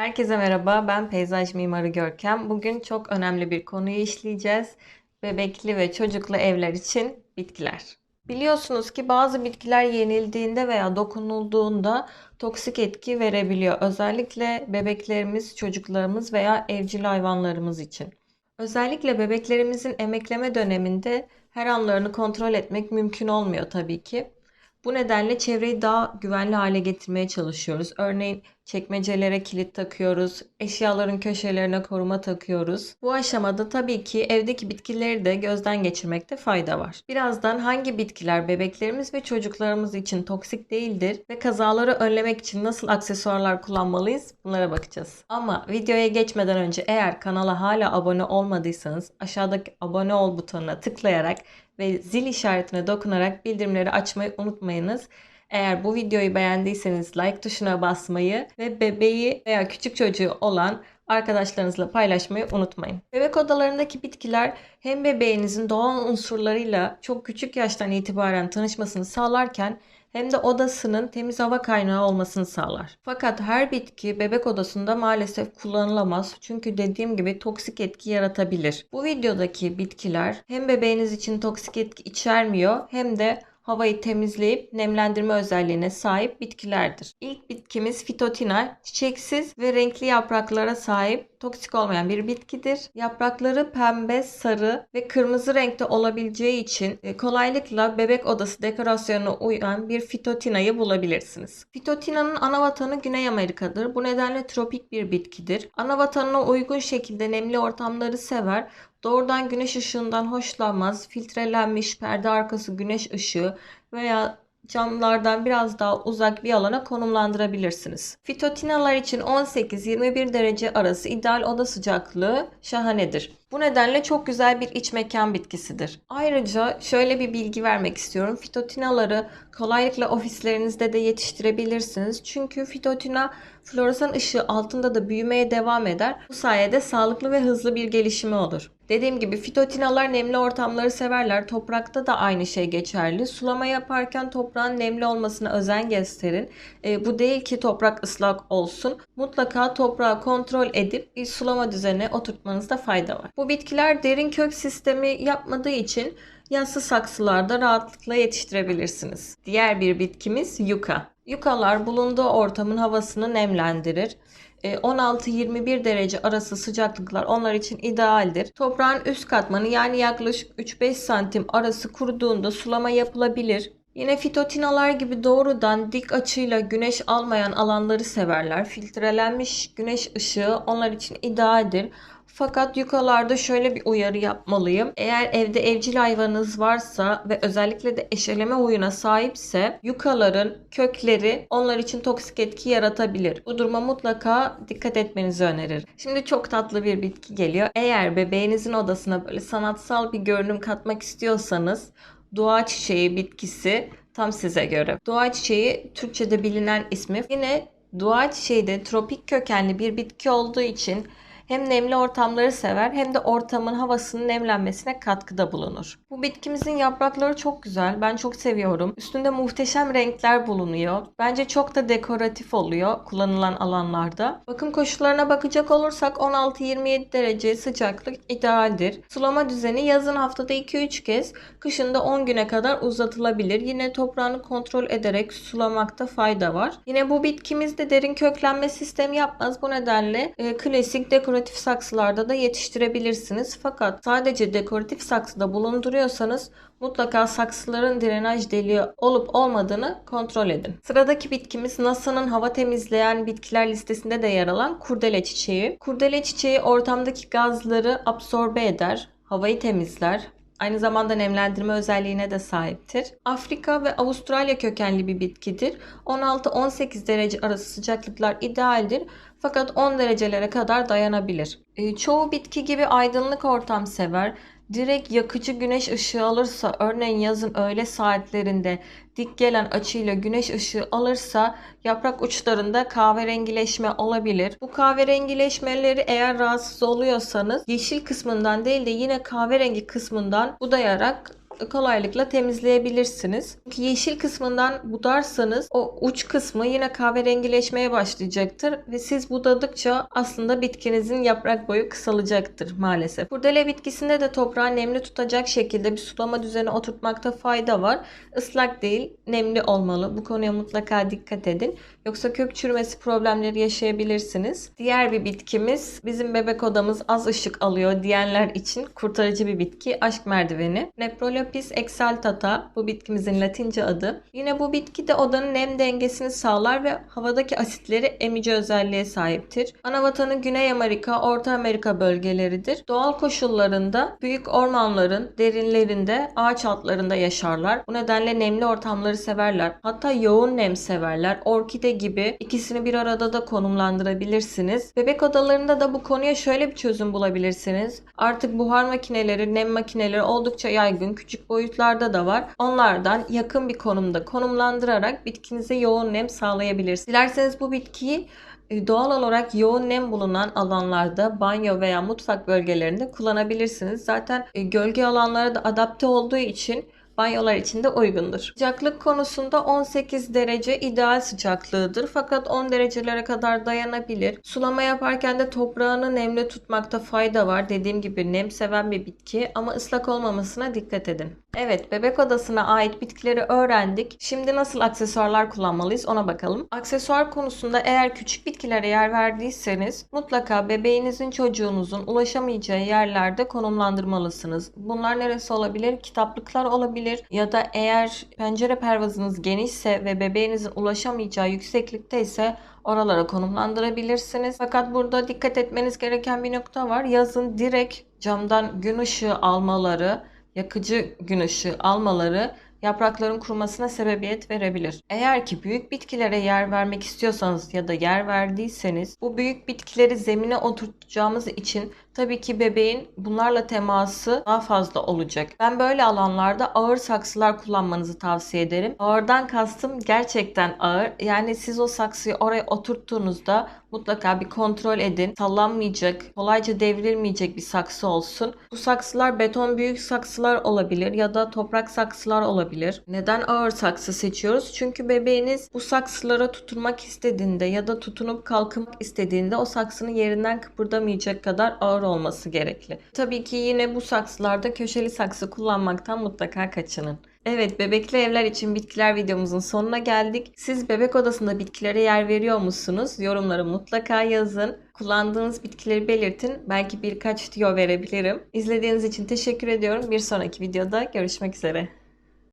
Herkese merhaba, ben peyzaj mimarı Görkem. Bugün çok önemli bir konuyu işleyeceğiz. Bebekli ve çocuklu evler için bitkiler. Biliyorsunuz ki bazı bitkiler yenildiğinde veya dokunulduğunda toksik etki verebiliyor. Özellikle bebeklerimiz, çocuklarımız veya evcil hayvanlarımız için. Özellikle bebeklerimizin emekleme döneminde her anlarını kontrol etmek mümkün olmuyor tabii ki. Bu nedenle çevreyi daha güvenli hale getirmeye çalışıyoruz. Örneğin çekmecelere kilit takıyoruz, eşyaların köşelerine koruma takıyoruz. Bu aşamada tabii ki evdeki bitkileri de gözden geçirmekte fayda var. Birazdan hangi bitkiler bebeklerimiz ve çocuklarımız için toksik değildir ve kazaları önlemek için nasıl aksesuarlar kullanmalıyız bunlara bakacağız. Ama videoya geçmeden önce eğer kanala hala abone olmadıysanız aşağıdaki abone ol butonuna tıklayarak ve zil işaretine dokunarak bildirimleri açmayı unutmayınız. Eğer bu videoyu beğendiyseniz like tuşuna basmayı ve bebeği veya küçük çocuğu olan arkadaşlarınızla paylaşmayı unutmayın. Bebek odalarındaki bitkiler hem bebeğinizin doğal unsurlarıyla çok küçük yaştan itibaren tanışmasını sağlarken hem de odasının temiz hava kaynağı olmasını sağlar. Fakat her bitki bebek odasında maalesef kullanılamaz çünkü dediğim gibi toksik etki yaratabilir. Bu videodaki bitkiler hem bebeğiniz için toksik etki içermiyor hem de havayı temizleyip nemlendirme özelliğine sahip bitkilerdir. İlk bitkimiz Phytotina, çiçeksiz ve renkli yapraklara sahip toksik olmayan bir bitkidir. Yaprakları pembe, sarı ve kırmızı renkte olabileceği için e, kolaylıkla bebek odası dekorasyonuna uyan bir Phytotina'yı bulabilirsiniz. Phytotina'nın ana vatanı Güney Amerika'dır. Bu nedenle tropik bir bitkidir. Ana vatanına uygun şekilde nemli ortamları sever. Doğrudan güneş ışığından hoşlanmaz. Filtrelenmiş perde arkası güneş ışığı veya camlardan biraz daha uzak bir alana konumlandırabilirsiniz. Fitotinalar için 18-21 derece arası ideal oda sıcaklığı şahanedir. Bu nedenle çok güzel bir iç mekan bitkisidir. Ayrıca şöyle bir bilgi vermek istiyorum. Fitotinaları kolaylıkla ofislerinizde de yetiştirebilirsiniz. Çünkü fitotina floresan ışığı altında da büyümeye devam eder. Bu sayede sağlıklı ve hızlı bir gelişimi olur. Dediğim gibi fitotinalar nemli ortamları severler. Toprakta da aynı şey geçerli. Sulama yaparken toprağın nemli olmasına özen gösterin. E, bu değil ki toprak ıslak olsun. Mutlaka toprağı kontrol edip bir sulama düzenine oturtmanızda fayda var. Bu bitkiler derin kök sistemi yapmadığı için yassı saksılarda rahatlıkla yetiştirebilirsiniz. Diğer bir bitkimiz yuka. Yukalar bulunduğu ortamın havasını nemlendirir. 16-21 derece arası sıcaklıklar onlar için idealdir. Toprağın üst katmanı yani yaklaşık 3-5 santim arası kuruduğunda sulama yapılabilir. Yine fitotinalar gibi doğrudan dik açıyla güneş almayan alanları severler. Filtrelenmiş güneş ışığı onlar için idealdir. Fakat yukalarda şöyle bir uyarı yapmalıyım. Eğer evde evcil hayvanınız varsa ve özellikle de eşeleme huyuna sahipse yukaların kökleri onlar için toksik etki yaratabilir. Bu duruma mutlaka dikkat etmenizi öneririm. Şimdi çok tatlı bir bitki geliyor. Eğer bebeğinizin odasına böyle sanatsal bir görünüm katmak istiyorsanız dua çiçeği bitkisi tam size göre. Dua çiçeği Türkçe'de bilinen ismi. Yine dua çiçeği de tropik kökenli bir bitki olduğu için hem nemli ortamları sever hem de ortamın havasının nemlenmesine katkıda bulunur. Bu bitkimizin yaprakları çok güzel. Ben çok seviyorum. Üstünde muhteşem renkler bulunuyor. Bence çok da dekoratif oluyor kullanılan alanlarda. Bakım koşullarına bakacak olursak 16-27 derece sıcaklık idealdir. Sulama düzeni yazın haftada 2-3 kez, kışın da 10 güne kadar uzatılabilir. Yine toprağını kontrol ederek sulamakta fayda var. Yine bu bitkimizde derin köklenme sistemi yapmaz. Bu nedenle e, klasik dekoratif dekoratif saksılarda da yetiştirebilirsiniz. Fakat sadece dekoratif saksıda bulunduruyorsanız mutlaka saksıların drenaj deliği olup olmadığını kontrol edin. Sıradaki bitkimiz NASA'nın hava temizleyen bitkiler listesinde de yer alan kurdele çiçeği. Kurdele çiçeği ortamdaki gazları absorbe eder, havayı temizler, Aynı zamanda nemlendirme özelliğine de sahiptir. Afrika ve Avustralya kökenli bir bitkidir. 16-18 derece arası sıcaklıklar idealdir fakat 10 derecelere kadar dayanabilir. E, çoğu bitki gibi aydınlık ortam sever. Direkt yakıcı güneş ışığı alırsa örneğin yazın öğle saatlerinde dik gelen açıyla güneş ışığı alırsa yaprak uçlarında kahverengileşme olabilir. Bu kahverengileşmeleri eğer rahatsız oluyorsanız yeşil kısmından değil de yine kahverengi kısmından budayarak kolaylıkla temizleyebilirsiniz. Yeşil kısmından budarsanız o uç kısmı yine kahverengileşmeye başlayacaktır ve siz budadıkça aslında bitkinizin yaprak boyu kısalacaktır maalesef. Kurdele bitkisinde de toprağı nemli tutacak şekilde bir sulama düzeni oturtmakta fayda var. Islak değil, nemli olmalı. Bu konuya mutlaka dikkat edin. Yoksa kök çürümesi problemleri yaşayabilirsiniz. Diğer bir bitkimiz bizim bebek odamız az ışık alıyor diyenler için kurtarıcı bir bitki aşk merdiveni. Neprolopis exaltata bu bitkimizin latince adı. Yine bu bitki de odanın nem dengesini sağlar ve havadaki asitleri emici özelliğe sahiptir. Ana vatanı Güney Amerika, Orta Amerika bölgeleridir. Doğal koşullarında büyük ormanların derinlerinde, ağaç altlarında yaşarlar. Bu nedenle nemli ortamları severler. Hatta yoğun nem severler. Orkide gibi ikisini bir arada da konumlandırabilirsiniz. Bebek odalarında da bu konuya şöyle bir çözüm bulabilirsiniz. Artık buhar makineleri, nem makineleri oldukça yaygın. Küçük boyutlarda da var. Onlardan yakın bir konumda konumlandırarak bitkinize yoğun nem sağlayabilirsiniz. Dilerseniz bu bitkiyi e, Doğal olarak yoğun nem bulunan alanlarda banyo veya mutfak bölgelerinde kullanabilirsiniz. Zaten e, gölge alanlara da adapte olduğu için banyolar için de uygundur. Sıcaklık konusunda 18 derece ideal sıcaklığıdır fakat 10 derecelere kadar dayanabilir. Sulama yaparken de toprağını nemli tutmakta fayda var. Dediğim gibi nem seven bir bitki ama ıslak olmamasına dikkat edin. Evet, bebek odasına ait bitkileri öğrendik. Şimdi nasıl aksesuarlar kullanmalıyız ona bakalım. Aksesuar konusunda eğer küçük bitkilere yer verdiyseniz mutlaka bebeğinizin çocuğunuzun ulaşamayacağı yerlerde konumlandırmalısınız. Bunlar neresi olabilir? Kitaplıklar olabilir ya da eğer pencere pervazınız genişse ve bebeğinizin ulaşamayacağı yükseklikte ise oralara konumlandırabilirsiniz. Fakat burada dikkat etmeniz gereken bir nokta var. Yazın direkt camdan gün ışığı almaları yakıcı gün ışığı almaları yaprakların kurumasına sebebiyet verebilir. Eğer ki büyük bitkilere yer vermek istiyorsanız ya da yer verdiyseniz bu büyük bitkileri zemine oturtacağımız için tabii ki bebeğin bunlarla teması daha fazla olacak. Ben böyle alanlarda ağır saksılar kullanmanızı tavsiye ederim. Ağırdan kastım gerçekten ağır. Yani siz o saksıyı oraya oturttuğunuzda mutlaka bir kontrol edin. Sallanmayacak, kolayca devrilmeyecek bir saksı olsun. Bu saksılar beton büyük saksılar olabilir ya da toprak saksılar olabilir. Neden ağır saksı seçiyoruz? Çünkü bebeğiniz bu saksılara tutunmak istediğinde ya da tutunup kalkmak istediğinde o saksının yerinden kıpırdamayacak kadar ağır olması gerekli. Tabii ki yine bu saksılarda köşeli saksı kullanmaktan mutlaka kaçının. Evet, bebekli evler için bitkiler videomuzun sonuna geldik. Siz bebek odasında bitkilere yer veriyor musunuz? Yorumları mutlaka yazın. Kullandığınız bitkileri belirtin. Belki birkaç tüyo verebilirim. İzlediğiniz için teşekkür ediyorum. Bir sonraki videoda görüşmek üzere.